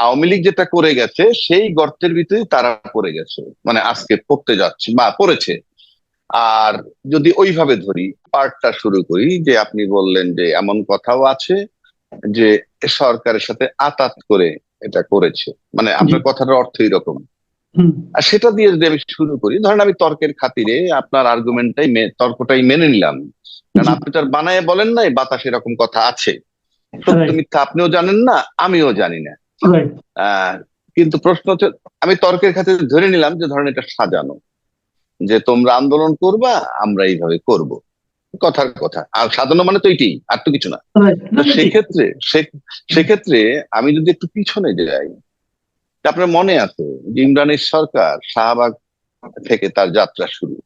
আওয়ামী লীগ যেটা করে গেছে সেই গর্তের ভিতরে তারা পড়ে গেছে। মানে আজকে পড়তে যাচ্ছে বা পড়েছে। আর যদি ওইভাবে ধরি পার্টটা শুরু করি যে আপনি বললেন যে এমন কথাও আছে যে সরকারের সাথে আতাত করে এটা করেছে। মানে আপনার কথাটার অর্থ এরকম আর সেটা দিয়ে যদি আমি শুরু করি ধরেন আমি তর্কের খাতিরে আপনার আর্গুমেন্টটাই তর্কটাই মেনে নিলাম। কারণ আপনি তো আর বানায় বলেন নাই বাতাস এরকম কথা আছে। সত্য. মিথ্যা আপনিও জানেন না আমিও জানি না। কিন্তু প্রশ্ন হচ্ছে আমি তর্কের খাতিরে ধরে নিলাম যে ধরেন এটা সাজানো যে তোমরা আন্দোলন করবা আমরা এইভাবে করব। কথার কথা। আর সাজানো মানে তো এইটাই আর তো কিছু না। সেক্ষেত্রে সেক্ষেত্রে আমি যদি একটু পিছনে যাই আপনার মনে আছে যে ইমরানের সরকার শাহবাগ থেকে তার যাত্রা শুরু।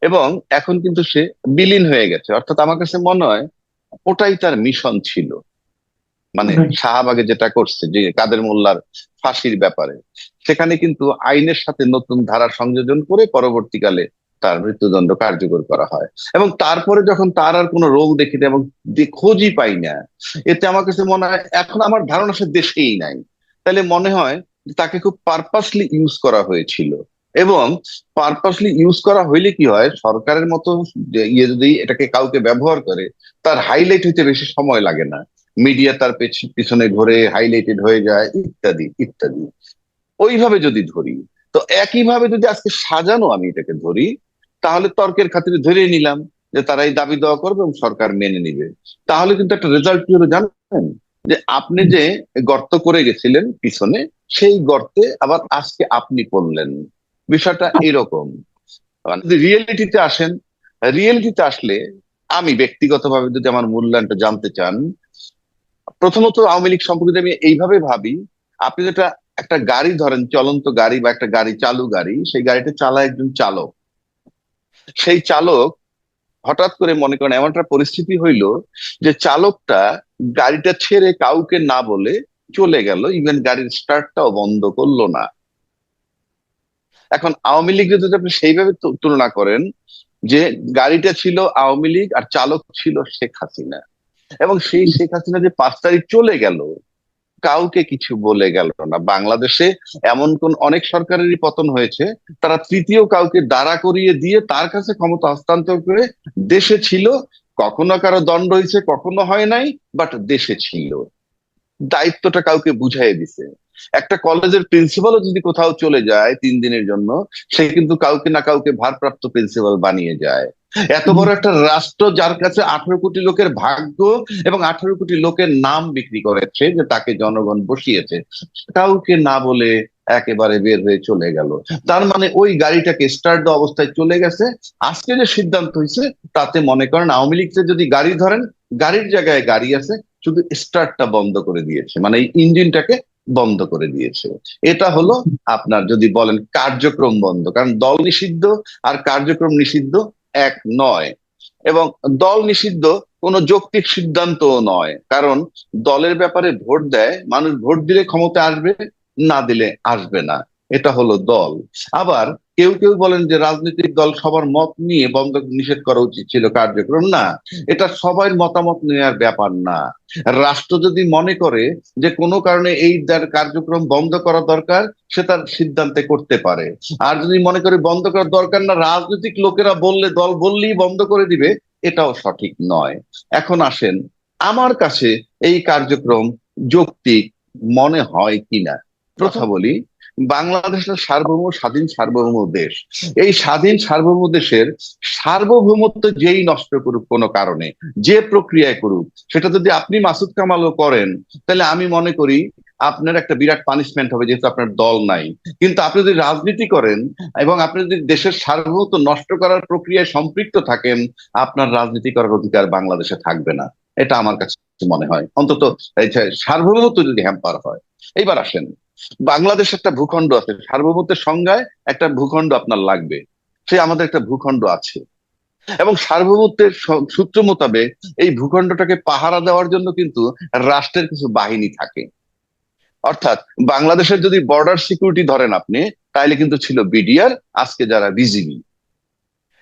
এবং এখন কিন্তু সে বিলীন হয়ে গেছে। অর্থাৎ আমার কাছে মনে হয় ওটাই তার মিশন ছিল। মানে. শাহবাগে যেটা করছে যে কাদের মোল্লার ফাঁসির ব্যাপারে সেখানে কিন্তু আইনের সাথে নতুন ধারা সংযোজন করে পরবর্তীকালে তার মৃত্যুদণ্ড কার্যকর করা হয়। এবং তারপরে যখন তার আর কোনো রোগ দেখি না এবং খোঁজই পাই না এতে আমার কাছে মনে হয় এখন আমার ধারণা সে দেশেই নাই। তাহলে মনে হয় তাকে খুব পারপাসলি ইউজ করা হয়েছিল। এবং পারপাসলি ইউজ করা হইলে কি হয় সরকারের মতো যে ইয়ে যদি এটাকে কাউকে ব্যবহার করে তার হাইলাইট হইতে বেশি সময় লাগে না। মিডিয়া তার পেছ- পিছনে ঘুরে হাইলাইটেড হয়ে যায়, ইত্যাদি ইত্যাদি। ওইভাবে যদি ধরি, তো একইভাবে যদি আজকে সাজানো আমি এটাকে ধরি, তাহলে তর্কের খাতিরে ধরে নিলাম যে তারা এই দাবি দেওয়া করবে এবং সরকার মেনে নিবে। তাহলে কিন্তু একটা রেজাল্ট কি হলো জানেন? যে আপনি যে গর্ত করে গেছিলেন পিছনে, সেই গর্তে আবার আজকে আপনি পড়লেন বিষয়টা এরকম। মানে রিয়েলিটিতে আসেন রিয়েলিটিতে আসলে আমি ব্যক্তিগতভাবে যদি আমার মূল্যায়নটা জানতে চান প্রথমত আওয়ামী লীগ সম্পর্কে আমি এইভাবে ভাবি, আপনি যেটা একটা গাড়ি ধরেন, চলন্ত গাড়ি বা একটা গাড়ি, চালু গাড়ি, সেই গাড়িটা চালায় একজন চালক। সেই চালক হঠাৎ করে মনে করেন, এমন একটা পরিস্থিতি হইল যে চালকটা গাড়িটা ছেড়ে কাউকে না বলে চলে গেল ইভেন গাড়ির স্টার্টটাও বন্ধ করল না। এখন আওয়ামী লীগ যদি আপনি সেইভাবে তুলনা করেন যে গাড়িটা ছিল আওয়ামী লীগ আর চালক ছিল শেখ হাসিনা এবং সেই শেখ হাসিনা যে পাঁচ তারিখ চলে গেল, কাউকে কিছু বলে গেল না। বাংলাদেশে এমন কোন অনেক সরকারেরই পতন হয়েছে, তারা তৃতীয় কাউকে দাঁড়া করিয়ে দিয়ে তার কাছে ক্ষমতা হস্তান্তর করে দেশে ছিল। কখনো কারও দণ্ড হয়েছে, কখনো হয় নাই বাট দেশে ছিল। দায়িত্বটা কাউকে বুঝাই দিছে। একটা কলেজের প্রিন্সিপালও যদি কোথাও চলে যায় তিন দিনের জন্য, সে কিন্তু কাউকে না কাউকে ভারপ্রাপ্ত প্রিন্সিপাল বানিয়ে যায়। এত বড় একটা রাষ্ট্র যার কাছে আঠারো কোটি লোকের ভাগ্য এবং আঠারো কোটি লোকের নাম বিক্রি করেছে যে তাকে জনগণ বসিয়েছে কাউকে না বলে একেবারে বের হয়ে চলে গেল। তার মানে ওই গাড়িটাকে স্টার্ট অবস্থায় চলে গেছে। আজকে যে সিদ্ধান্ত হয়েছে তাতে মনে করেন আওয়ামী লীগকে যদি গাড়ি ধরেন গাড়ির জায়গায় গাড়ি আছে শুধু স্টার্টটা বন্ধ করে দিয়েছে। মানে এই ইঞ্জিনটাকে বন্ধ করে দিয়েছে। এটা হলো আপনার যদি বলেন কার্যক্রম বন্ধ। কারণ দল নিষিদ্ধ আর কার্যক্রম নিষিদ্ধ এক নয়। এবং দল নিষিদ্ধ কোনো যৌক্তিক সিদ্ধান্তও নয়। কারণ দলের ব্যাপারে ভোট দেয়, মানুষ ভোট দিলে ক্ষমতা আসবে, না দিলে আসবে না। এটা হলো দল। আবার কেউ কেউ বলেন যে রাজনৈতিক দল সবার মত নিয়ে বন্ধ নিষেধ করা উচিত ছিল কার্যক্রম। না, এটা সবার মতামত নেওয়ার ব্যাপার না। রাষ্ট্র যদি মনে করে যে কোনো কারণে এই কার্যক্রম বন্ধ করা দরকার, সে তার সিদ্ধান্তে করতে পারে। আর যদি মনে করে বন্ধ করার দরকার না, রাজনৈতিক লোকেরা বললে, দল বললেই বন্ধ করে দিবে, এটাও সঠিক নয়। এখন আসেন, আমার কাছে এই কার্যক্রম যৌক্তিক মনে হয় কিনা? কথা বলি। বাংলাদেশ সার্বভৌম স্বাধীন সার্বভৌম দেশ। এই স্বাধীন সার্বভৌম দেশের সার্বভৌমত্ব যেই নষ্ট করুক কোনো কারণে, যে প্রক্রিয়ায় করুক, সেটা যদি আপনি মাসুদ কামালও করেন, তাহলে আমি মনে করি আপনার একটা বিরাট পানিশমেন্ট হবে যেহেতু আপনার দল নাই। কিন্তু আপনি যদি রাজনীতি করেন এবং আপনি যদি দেশের সার্বভৌমত্ব নষ্ট করার প্রক্রিয়ায় সম্পৃক্ত থাকেন, আপনার রাজনীতি করার অধিকার বাংলাদেশে থাকবে না। এটা আমার কাছে মনে হয়। অন্তত সার্বভৌমত্ব যদি হ্যাম্পার হয়। এইবার আসেন। বাংলাদেশ একটা ভূখণ্ড আছে, সার্বভৌমত্বের সংজ্ঞায় একটা ভূখণ্ড আপনার লাগবে। সে আমাদের একটা ভূখণ্ড আছে। এবং সার্বভৌমত্বের সূত্র মোতাবেক এই ভূখণ্ডটাকে পাহারা দেওয়ার জন্য কিন্তু রাষ্ট্রের কিছু বাহিনী থাকে। অর্থাৎ বাংলাদেশের যদি বর্ডার সিকিউরিটি ধরেন আপনি তাহলে কিন্তু ছিল বিডিআর আজকে যারা বিজিবি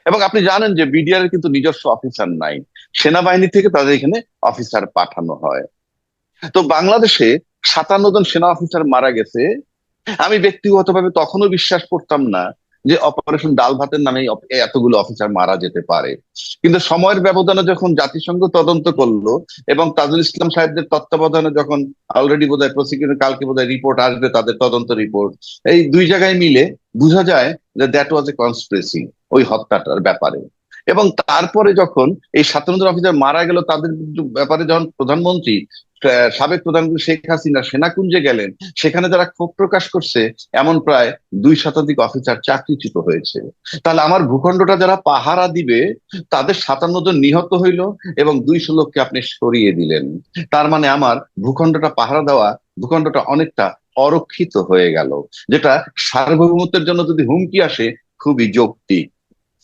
এবং আপনি জানেন যে বিডিআর এর কিন্তু নিজস্ব অফিসার নাই। সেনাবাহিনী থেকে তাদের এখানে অফিসার পাঠানো হয়। তো বাংলাদেশে সাতান্ন জন সেনা অফিসার মারা গেছে। আমি ব্যক্তিগতভাবে তখনও বিশ্বাস করতাম না যে অপারেশন ডাল ভাতের নামে এতগুলো অফিসার মারা যেতে পারে। কিন্তু সময়ের ব্যবধানে যখন জাতিসংঘ তদন্ত করল এবং তাজুল ইসলাম সাহেবদের তত্ত্বাবধানে যখন অলরেডি বোধহয় প্রসিকিউটর কালকে বোধহয় রিপোর্ট আসবে, তাদের তদন্ত রিপোর্ট এই দুই জায়গায় মিলে বোঝা যায় যে দ্যাট ওয়াজ এ কনস্পিরেসি ওই হত্যাটার ব্যাপারে। এবং তারপরে যখন এই সাতান্ন অফিসার মারা গেল, তাদের ব্যাপারে যখন প্রধানমন্ত্রী সাবেক প্রধানমন্ত্রী শেখ হাসিনা সেনাকুঞ্জে গেলেন। সেখানে যারা ক্ষোভ প্রকাশ করছে, এমন প্রায় দুই শতাধিক অফিসার চাকরিচ্যুত হয়েছে। তাহলে আমার ভূখণ্ডটা যারা পাহারা দিবে, তাদের সাতান্ন জন নিহত হইল এবং দুইশো লোককে আপনি সরিয়ে দিলেন। তার মানে আমার ভূখণ্ডটা পাহারা দেওয়া, ভূখণ্ডটা অনেকটা অরক্ষিত হয়ে গেল, যেটা সার্বভৌমত্বের জন্য যদি হুমকি আসে, খুবই যৌক্তিক।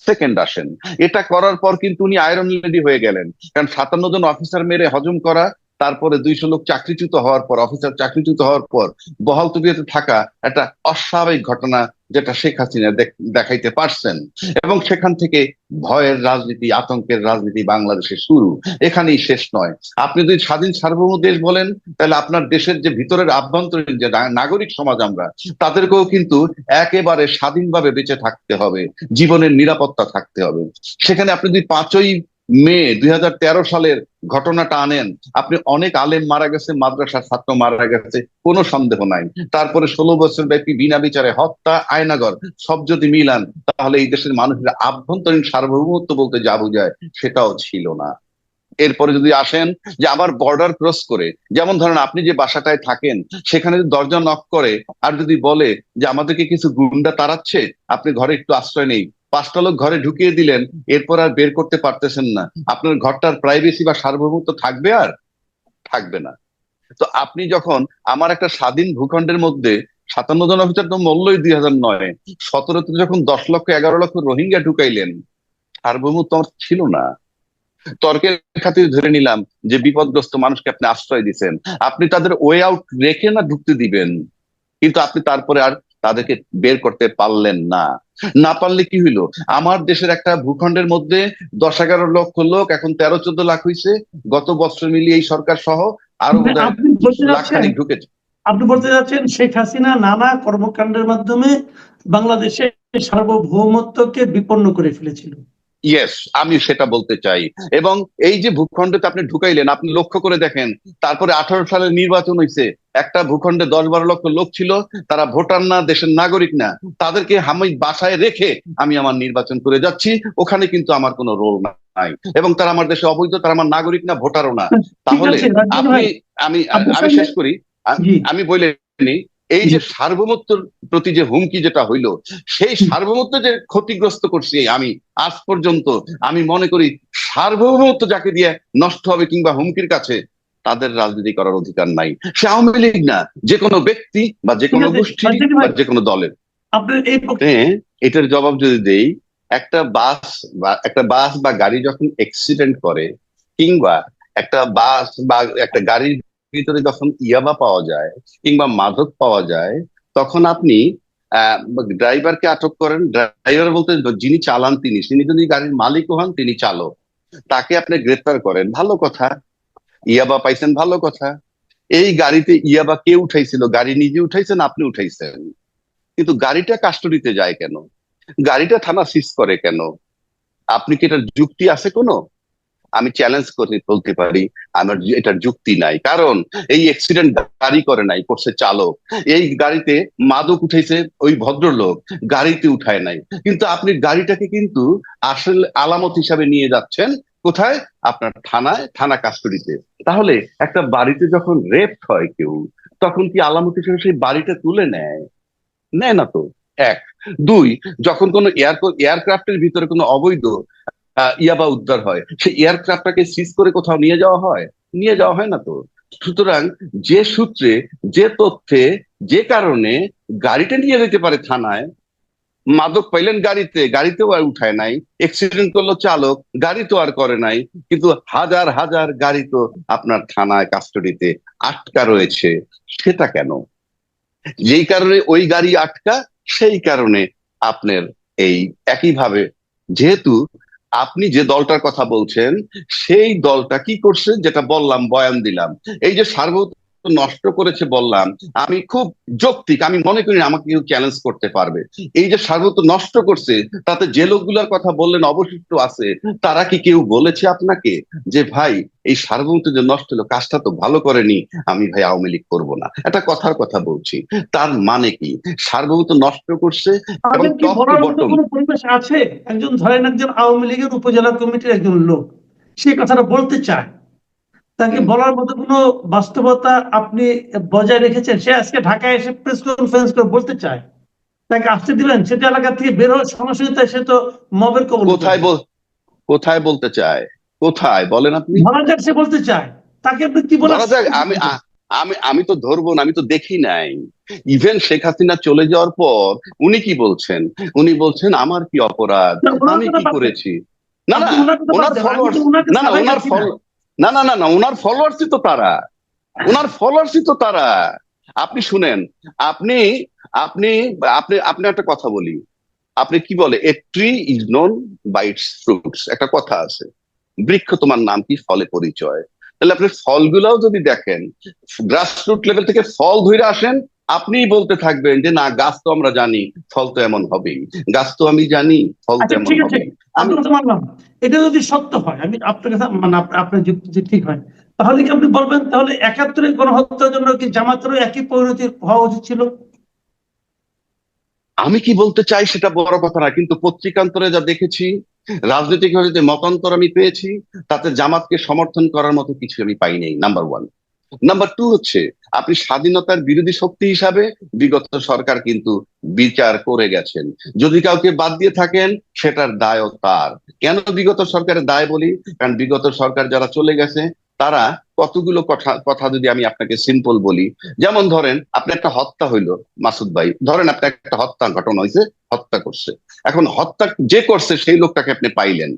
সেকেন্ড আসেন, এটা করার পর কিন্তু উনি আয়রন লেডি হয়ে গেলেন। কারণ সাতান্ন জন অফিসার মেরে হজম করা তারপরে দুইশো লোক চাকরিচ্যুত হওয়ার পর অফিসার চাকরিচ্যুত হওয়ার পর বহাল তবিয়তে থাকা একটা অস্বাভাবিক ঘটনা যেটা শেখ হাসিনা দেখাইতে পারছেন। এবং সেখান থেকে ভয়ের রাজনীতি, আতঙ্কের রাজনীতি বাংলাদেশে শুরু। এখানেই শেষ নয়। আপনি যদি স্বাধীন সার্বভৌম দেশ বলেন, তাহলে আপনার দেশের যে ভিতরের আভ্যন্তরীণ যে নাগরিক সমাজ আমরা, তাদেরকেও কিন্তু একেবারে স্বাধীনভাবে বেঁচে থাকতে হবে। জীবনের নিরাপত্তা থাকতে হবে। সেখানে আপনি যদি পাঁচই মে দুই হাজার তেরো সালের ঘটনাটা আনেন। আপনি অনেক আলেম মারা গেছে, মাদ্রাসার ছাত্র মারা গেছে, কোনো সন্দেহ নাই। তারপরে ষোলো বছর ব্যাপী বিনা বিচারে হত্যা, আয়নাগর, সব যদি মিলান, তাহলে এই দেশের মানুষের আভ্যন্তরীণ সার্বভৌমত্ব বলতে যা বোঝায় সেটাও ছিল না। এরপরে যদি আসেন যে আবার বর্ডার ক্রস করে, যেমন ধরেন আপনি যে বাসাটায় থাকেন, সেখানে যদি দরজা নক করে, আর যদি বলে যে আমাদেরকে কিছু গুন্ডা তাড়াচ্ছে, আপনি ঘরে একটু আশ্রয় নেই পাঁচটা লোক ঘরে ঢুকিয়ে দিলেন, এরপর আর বের করতে পারতেছেন না। আপনার ঘরটার প্রাইভেসি বা সার্বভৌমত্ব থাকবে আর থাকবে না। তো আপনি যখন আমার একটা স্বাধীন ভূখণ্ডের মধ্যে সাতান্ন জন অফিসার তো মূল্যই দুই হাজার নয় সতেরোতে যখন দশ লক্ষ, এগারো লক্ষ রোহিঙ্গা ঢুকাইলেন, সার্বভৌমত্ব আমার ছিল না। তর্কের খাতির ধরে নিলাম যে বিপদগ্রস্ত মানুষকে আপনি আশ্রয় দিচ্ছেন আপনি তাদের ওয়ে আউট রেখে না ঢুকতে দিবেন। কিন্তু আপনি তারপরে আর তাদেরকে বের করতে পারলেন না। না পারলে কি হইল? আমার দেশের একটা ভূখণ্ডের মধ্যে দশ এগারো লক্ষ লোক এখন তেরো চোদ্দ লাখ হইছে। গত বছর মিলিয়ে এই সরকার সহ আরও ঢুকেছে। আপনি বলতে যাচ্ছেন শেখ হাসিনা নানা কর্মকাণ্ডের মাধ্যমে বাংলাদেশের সার্বভৌমত্বকে বিপন্ন করে ফেলেছিল। ইয়েস আমি সেটা বলতে চাই। এবং এই যে ভূখণ্ডতে আপনি ঢুকাইলেন আপনি লক্ষ্য করে দেখেন তারপরে আঠারো সালের নির্বাচন হয়েছে একটা ভূখণ্ডে দশ বারো লক্ষ লোক ছিল তারা ভোটার না দেশের নাগরিক না তাদেরকে আমি বাসায় রেখে আমি আমার নির্বাচন করে যাচ্ছি ওখানে কিন্তু আমার কোনো রোল নাই। এবং তারা আমার দেশে অবৈধ তারা আমার নাগরিক না ভোটারও না। তাহলে আপনি আমি আমি শেষ করি। আমি বলে এই যে সার্বভৌমত্বের প্রতি যে হুমকি যেটা হইল সেই সার্বভৌমত্ব যে ক্ষতিগ্রস্ত করছি আমি আজ পর্যন্ত আমি মনে করি সার্বভৌমত্ব যাকে দিয়ে নষ্ট হবে কিংবা হুমকির কাছে তাদের রাজনীতি করার অধিকার নাই। সে আওয়ামী লীগ না যে কোনো ব্যক্তি বা যে কোনো গোষ্ঠী বা। যে কোনো দলের। হ্যাঁ এটার জবাব যদি দেই একটা বাস বা একটা বাস বা গাড়ি যখন অ্যাক্সিডেন্ট করে কিংবা একটা বাস বা একটা গাড়ির ভিতরে যখন ইয়াবা পাওয়া যায় কিংবা মাদক পাওয়া যায় তখন আপনি আহ ড্রাইভারকে আটক করেন। ড্রাইভার বলতে যিনি চালান তিনি তিনি যদি গাড়ির মালিক হন তিনি চালক। তাকে আপনি গ্রেফতার করেন। ভালো কথা। ইয়াবা পাইছেন, ভালো কথা। এই গাড়িতে ইয়াবা কে উঠাইছিল? গাড়ি নিজে উঠাইছেন, আপনি উঠাইছেন। কিন্তু গাড়িটা কাস্টডিতে যায় কেন? গাড়িটা থানা সিজ করে কেন? আপনি কি এটার যুক্তি আছে কোনো? আমি চ্যালেঞ্জ করে বলতে পারি, আমার এটার যুক্তি নাই। কারণ এই অ্যাক্সিডেন্ট গাড়ি করে নাই, করছে চালক। এই গাড়িতে মাদক উঠাইছে ওই ভদ্রলোক, গাড়িতে উঠায় নাই। কিন্তু আপনি গাড়িটাকে কিন্তু আসলে আলামত হিসাবে নিয়ে যাচ্ছেন কোথায়? আপনার থানায়, থানা কাস্টডিতে। তাহলে একটা বাড়িতে যখন রেপ হয় কেউ, তখন কি আলামত হিসেবে সেই বাড়িটা তুলে নেয়? নেয় না তো। এক। দুই, যখন কোনো এয়ার এয়ারক্রাফটের ভিতরে কোনো অবৈধ ইয়াবা উদ্ধার হয়, সেই এয়ারক্রাফটটাকে সিজ করে কোথাও নিয়ে যাওয়া হয়? নিয়ে যাওয়া হয় না তো। সুতরাং যে সূত্রে, যে তথ্যে, যে কারণে গাড়িটা নিয়ে যেতে পারে থানায় মাদক পাইলেন গাড়িতে, গাড়িতেও আর উঠায় নাই। অ্যাক্সিডেন্ট করল চালক, গাড়ি তো আর করে নাই। কিন্তু হাজার হাজার গাড়ি তো আপনার থানায় কাস্টডিতে আটকা রয়েছে। সেটা কেন? যেই কারণে ওই গাড়ি আটকা, সেই কারণে আপনার এই একইভাবে। যেহেতু আপনি যে দলটার কথা বলছেন, সেই দলটা কি করছে, যেটা বললাম, বয়ান দিলাম। এই যে সার্বভৌম নষ্ট করেছে বললাম আমি খুব যৌক্তিক আমি মনে করি আমাকে কেউ চ্যালেঞ্জ করতে পারবে। এই যে সার্বভৌমত্ব নষ্ট করছে তাতে যে লোকগুলোর কথা বললেন অবশিষ্ট আছে তারা কি কেউ বলেছে আপনাকে যে ভাই এই সার্বভৌমত্ব যে নষ্ট হলো কাজটা তো ভালো করেনি আমি ভাই আওয়ামী লীগ করব না একটা কথার কথা বলছি তার মানে কি? সার্বভৌমত্ব নষ্ট করছে পরিবেশ আছে? একজন ধরেন একজন আওয়ামী লীগের উপজেলা কমিটির একজন লোক সে কথাটা বলতে চায়। তাকে বলার মতো কোনো বাস্তবতা আপনি বজায় রেখেছেন? সে আজকে ঢাকায় এসে প্রেস কনফারেন্স করে বলতে চায়। তাকে আসতে দিলেন সেটা এলাকা থেকে বের হওয়ার সরাসরি তাই সে তো মবের কবল কোথায় বল কোথায় বলতে চায়? কোথায়? বলেন আপনি। ধরা যাক সে বলতে চায়। তাকে আপনি কি যাক আমি আমি আমি তো ধরবো না আমি তো দেখি নাই। ইভেন শেখ হাসিনা চলে যাওয়ার পর উনি কি বলছেন? উনি বলছেন আমার কি অপরাধ? আমি কি করেছি? না না ওনার ফলোয়ার্স না না ওনার আছি ফল না। না না না ওনার ফলোয়ার্সই তো তারা। ওনার ফলোয়ার্সই তো তারা। আপনি শুনেন, আপনি আপনি আপনি আপনি একটা কথা বলি। আপনি কি বলে a tree is known by its fruits একটা কথা আছে। বৃক্ষ তোমার নাম কি? ফলে পরিচয়। তাহলে আপনি ফলগুলাও যদি দেখেন গ্রাসরুট লেভেল থেকে ফল ধরে আসেন আপনিই বলতে থাকবেন যে না গাছ তো আমরা জানি ফল তো এমন হবেই। গাছ তো আমি জানি ফল তো আচ্ছা এমন হবেই। আমি মানলাম এটা যদি সত্য হয় আমি আপনার কথা মানে আপনার যুক্তি যে ঠিক হয় তাহলে কি আপনি বলবেন? তাহলে একাত্তরের গণহত্যার জন্য কি জামাতেরও একই পরিণতি হওয়া উচিত ছিল? আমি কি বলতে চাই সেটা বড় কথা না কিন্তু পত্রিকান্তরে যা দেখেছি রাজনৈতিকভাবে যে মতান্তর আমি পেয়েছি তাতে জামাতকে সমর্থন করার মতো কিছু আমি পাই নাই নাম্বার ওয়ান নাম্বার টু হচ্ছে, আপনি স্বাধীনতার বিরোধী শক্তি হিসাবে বিগত সরকার কিন্তু বিচার করে গেছেন। যদি কাউকে বাদ দিয়ে থাকেন, সেটার দায়ও তার। কেন বিগত সরকারের দায় বলি? কারণ বিগত সরকার যারা চলে গেছে, তারা কতগুলো কথা কথা যদি আমি আপনাকে সিম্পল বলি, যেমন ধরেন, আপনি একটা হত্যা হইল, মাসুদ ভাই। ধরেন আপনি একটা হত্যা ঘটনা হয়েছে হত্যা করছে। এখন হত্যা যে করছে, সেই লোকটাকে আপনি পাইলেন।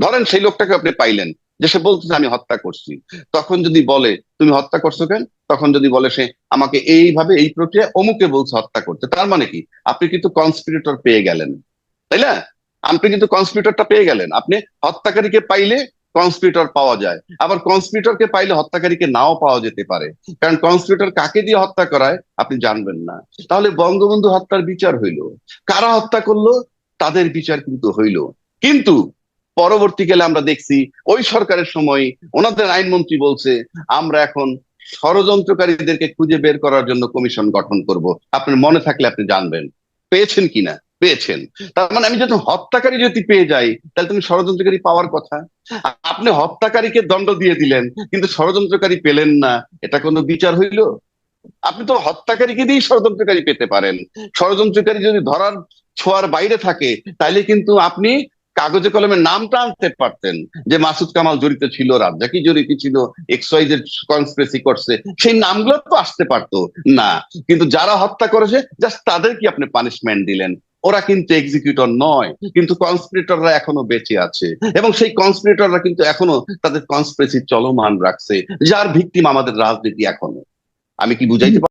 ধরেন সেই লোকটাকে আপনি পাইলেন। যে সে বলতেছে, আমি হত্যা করছি। তখন যদি বলে, তুমি হত্যা করছ কেন? তখন যদি বলে সে, আমাকে এইভাবে, এই প্রক্রিয়া অমুকে বলছে হত্যা করতে। তার মানে কি? আপনি কিন্তু কনস্পিরেটর পেয়ে গেলেন। তাই না? আপনি কিন্তু কনস্পিরেটরটা পেয়ে গেলেন। আপনি হত্যাকারীকে পাইলে কনস্পিরেটর পাওয়া যায়। আবার কনস্পিরেটরকে পাইলে হত্যাকারীকে নাও পাওয়া যেতে পারে। কারণ কনস্পিরেটর কাকে দিয়ে হত্যা করায়, আপনি জানবেন না। তাহলে বঙ্গবন্ধু হত্যার বিচার হইল। কারা হত্যা করল? তাদের বিচার কিন্তু হইল। কিন্তু পরবর্তীকালে আমরা দেখছি ওই সরকারের সময় ওনাদের আইনমন্ত্রী বলছে, আমরা এখন ষড়যন্ত্রকারীদেরকে খুঁজে বের করার জন্য কমিশন গঠন করব। আপনার মনে থাকলে আপনি জানবেন। পেয়েছেন কিনা পেয়েছেন। তার মানে আমি যখন হত্যাকারী যদি পেয়ে যাই, তাহলে তুমি ষড়যন্ত্রকারী পাওয়ার কথা। আপনি হত্যাকারীকে দণ্ড দিয়ে দিলেন, কিন্তু ষড়যন্ত্রকারী পেলেন না, এটা কোনো বিচার হইল? আপনি তো হত্যাকারীকে দিয়েই ষড়যন্ত্রকারী পেতে পারেন। ষড়যন্ত্রকারী যদি ধরার ছোঁয়ার বাইরে থাকে, তাইলে কিন্তু আপনি কাগজে কলমে নামটা আনতে পারতেন যে মাসুদ কামাল জড়িত ছিল রাজ্জাকি জড়িত ছিল এক্স ওয়াই কনস্পিরেসি করছে, সেই নামগুলো তো আসতে পারতো। না, কিন্তু যারা হত্যা করেছে জাস্ট তাদের কি আপনি পানিশমেন্ট দিলেন। ওরা কিন্তু এক্সিকিউটর নয়, কিন্তু কনস্পিরেটররা এখনও বেঁচে আছে। এবং সেই কনস্পিরেটররা কিন্তু এখনও তাদের কনস্পিরেসি চলমান রাখছে, যার ভিকটিম আমাদের রাজনীতি এখনও। আমি কি বুঝাইতে